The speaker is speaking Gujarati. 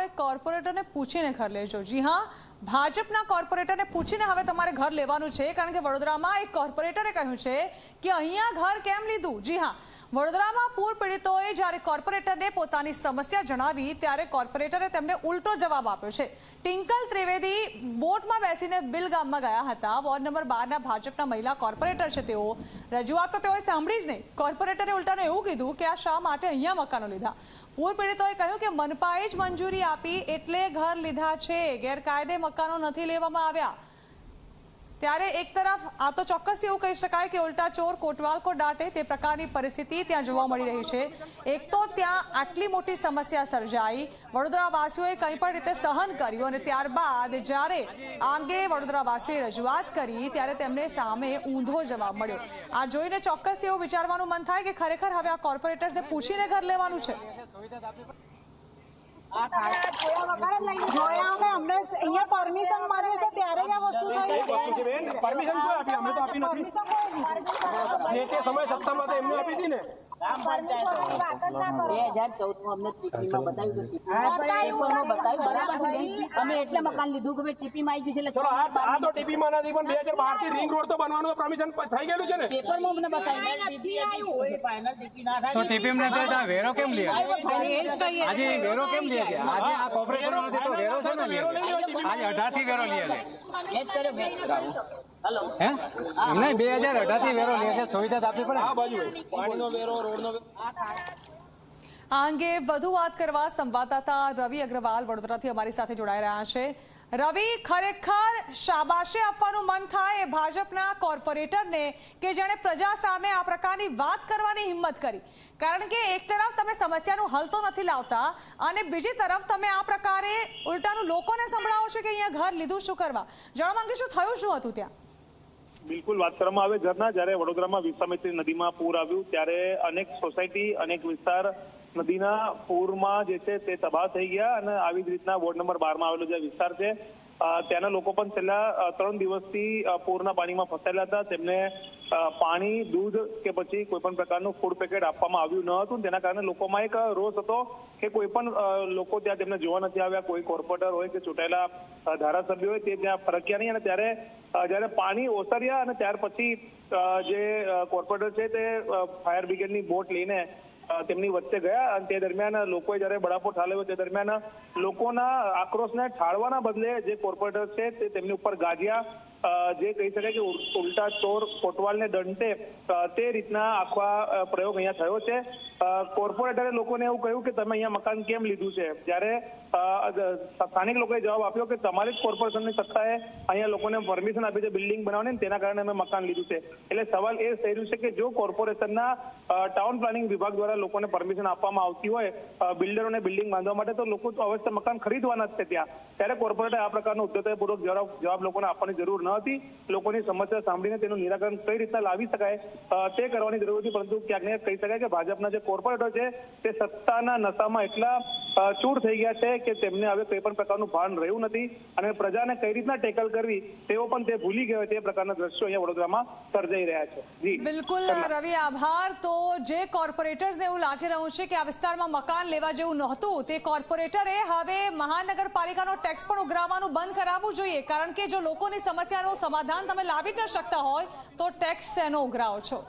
હવે કોર્પોરેટરને પૂછીને ઘર લેજો. જી હા, ભાજપના કોર્પોરેટરને પૂછીને હવે તમારે ઘર લેવાનું છે, કારણ કે વડોદરામાં એક કોર્પોરેટરે કહ્યું છે કે અહીંયા ઘર કેમ લીધું? જી હા. વડોદરામાં પૂર પીડિતોએ જ્યારે કોર્પોરેટરને પોતાની સમસ્યા જણાવી, ત્યારે કોર્પોરેટરે તેમને ઉલટો જવાબ આપ્યો છે. ટિંકલ ત્રિવેદી બોટમાં બેસીને બિલ ગામમાં ગયા હતા. વોર્ડ નંબર બારના ભાજપના મહિલા કોર્પોરેટર છે તેઓ. રજૂઆત તો તેઓએ સાંભળી જ નહીં. કોર્પોરેટરે ઉલટાને એવું કીધું કે આ શા માટે અહીંયા મકાનો લીધા? પૂર પીડિતોએ કહ્યું કે મનપાએ જ મંજૂરી આપી, એટલે ઘર લીધા છે. ગેરકાયદે મકાનો નથી લેવામાં આવ્યા. ત્યારે એક તરફ આ તો ચોક્કસ એવું કહી શકાય કે ઉલટા ચોર કોટવાલ કો દાટે તે પ્રકારની પરિસ્થિતિ ત્યાં જોવા મળી રહી છે. એક તો ત્યાં આટલી મોટી સમસ્યા સર્જાઈ. વડોદરાવાસીઓએ કંઈ પણ રીતે સહન કર્યું અને ત્યારબાદ જ્યારે આ અંગે વડોદરાવાસીઓએ રજૂઆત કરી ત્યારે તેમને સામે ઊંધો જવાબ મળ્યો. આ જોઈને ચોક્કસથી એવું વિચારવાનું મન થાય કે ખરેખર હવે આ કોર્પોરેટર્સને પૂછીને ઘર લેવાનું છે જોયા અમે અમને અહીંયા પરમિશન મળી છે ત્યારે જ આ વસ્તુ છે. બેન પરમિશન કોઈ આપી. અમે તો આપી નથી સમય સત્તામાં એમને આપી હતી ને. અમે એટલે મકાન લીધું કે ટીપીમાં આવી ગયું છે ચલો આ એટલે આ તો ટીપીમાં નથી પણ બે હજાર બારથી રિંગ રોડ તો બનવાનું પરમિશન થઈ ગયેલું છે ને? પેપરમાં અમને બતાવ્યું. તો ટીપીએમ ને તો આ વેરો કેમ લે? આજે વેરો કેમ લે છે? આજે આ કોર્પોરેશનમાંથી તો વેરો છે ને આજે અઢારથી વેરો લે છે. હે? એમને બે હજાર અઢાર વેરો લે છે સુવિધા આપવી પડે. આ બાજુ પાણીનો વેરો રોડનો આ અંગે વધુ વાત કરવા સંવાદદાતા રવિ અગ્રવાલ વડોદરાથી અમારી સાથે જોડાઈ રહ્યા છે. રવિ ખરેખર શાબાશી આપવાનું મન થાય એ ભાજપના કોર્પોરેટરને કે જેણે પ્રજા સામે આ પ્રકારની વાત કરવાની હિંમત કરી? કારણ કે એક તરફ તમે સમસ્યાનું હલ તો નથી લાવતા અને બીજી તરફ તમે આ પ્રકારે ઉલટાનું લોકોને સંભળાવો છો કે અહીંયા ઘર લીધું શું કરવા? જણાવવા માંગે શું થયું શું હતું ત્યાં? બિલકુલ વાત કરવામાં આવે. ઘરના જ્યારે વડોદરામાં વિશ્વામિત્રી નદીમાં પૂર આવ્યું, ત્યારે અનેક સોસાયટી, અનેક વિસ્તાર નદીના પૂરમાં જે છે તે તબાહ થઈ ગયા અને આવી જ રીતના વોર્ડ નંબર બારમાં આવેલો જે વિસ્તાર છે ત્યાંના લોકો પણ છેલ્લા ત્રણ દિવસથી પૂરના પાણીમાં ફસાયેલા હતા. તેમને પાણી, દૂધ કે પછી કોઈ પણ પ્રકારનું ફૂડ પેકેટ આપવામાં આવ્યું ન હતું. તેના કારણે લોકોમાં એક રોષ હતો કે કોઈ પણ લોકો ત્યાં તેમને જોવા નથી આવ્યા. કોઈ કોર્પોરેટર હોય કે ચૂંટાયેલા ધારાસભ્યો હોય તે ત્યાં ફરક્યા નહીં. અને ત્યારે જ્યારે પાણી ઓસર્યા અને ત્યાર પછી જે કોર્પોરેટર છે તે ફાયર બ્રિગેડની બોટ લઈને તેમની વચ્ચે ગયા અને તે દરમિયાન લોકોએ જ્યારે બળાપો ઠાલવ્યો તે દરમિયાન લોકોના આક્રોશને ઠાળવાના બદલે જે કોર્પોરેટર છે તે તેમની ઉપર ગાજ્યા જે કહી શકાય કે ઉલ- ઉલટા ચોર કોટવાલને દંડે તે રીતના આખો આ, પ્રયોગ અહીંયા થયો છે. કોર્પોરેટરે લોકોને એવું કહ્યું કે તમે અહીંયા મકાન કેમ લીધું છે? જ્યારે સ્થાનિક લોકોએ જવાબ આપ્યો કે તમારી જ કોર્પોરેશનની સત્તાએ અહીંયા લોકોને પરમિશન આપી છે બિલ્ડિંગ બનાવવાની તેના કારણે અમે મકાન લીધું છે. એટલે સવાલ એ થઈ રહ્યું છે કે જો કોર્પોરેશનના ટાઉન પ્લાનિંગ વિભાગ દ્વારા લોકોને પરમિશન આપવામાં આવતી હોય બિલ્ડરોને બિલ્ડિંગ બાંધવા માટે તો લોકો અવશ્ય મકાન ખરીદવાના જ છે ત્યાં. ત્યારે કોર્પોરેટરે આ પ્રકારનો ઉદ્ધતપૂર્વક જવાબ લોકોને આપવાની જરૂર ન હતી લોકોની સમસ્યા સાંભળીને તેનું નિરાકરણ કઈ રીતના લાવી શકાય તે કરવાની જરૂર હતી પરંતુ ક્યાંક ને કહી શકાય કે ભાજપના જે કોર્પોરેટર છે તે સત્તાના નશામાં એટલા ચૂર થઈ ગયા છે કે તેમને હવે કોઈ પણ પ્રકારનું ભાન રહ્યું નથી અને પ્રજાને કઈ રીતના ટેકલ કરવી તેઓ પણ તે ભૂલી ગયો તે પ્રકારના દ્રશ્યો અહીંયા વડોદરામાં સર્જાઈ રહ્યા છે. જી. બિલકુલ રવિ આભાર. તો જે કોર્પોરેટર્સને એવું લાગી રહ્યું છે કે આ વિસ્તારમાં મકાન લેવા જેવું નહોતું તે કોર્પોરેટરે હવે મહાનગરપાલિકાનો ટેક્સ પણ ઉઘરાવવાનું બંધ કરાવવું જોઈએ. કારણ કે જો લોકોની સમસ્યાનું સમાધાન તમે લાવી ન શકતા હોય તો ટેક્સ શેનો ઉઘરાવો છો?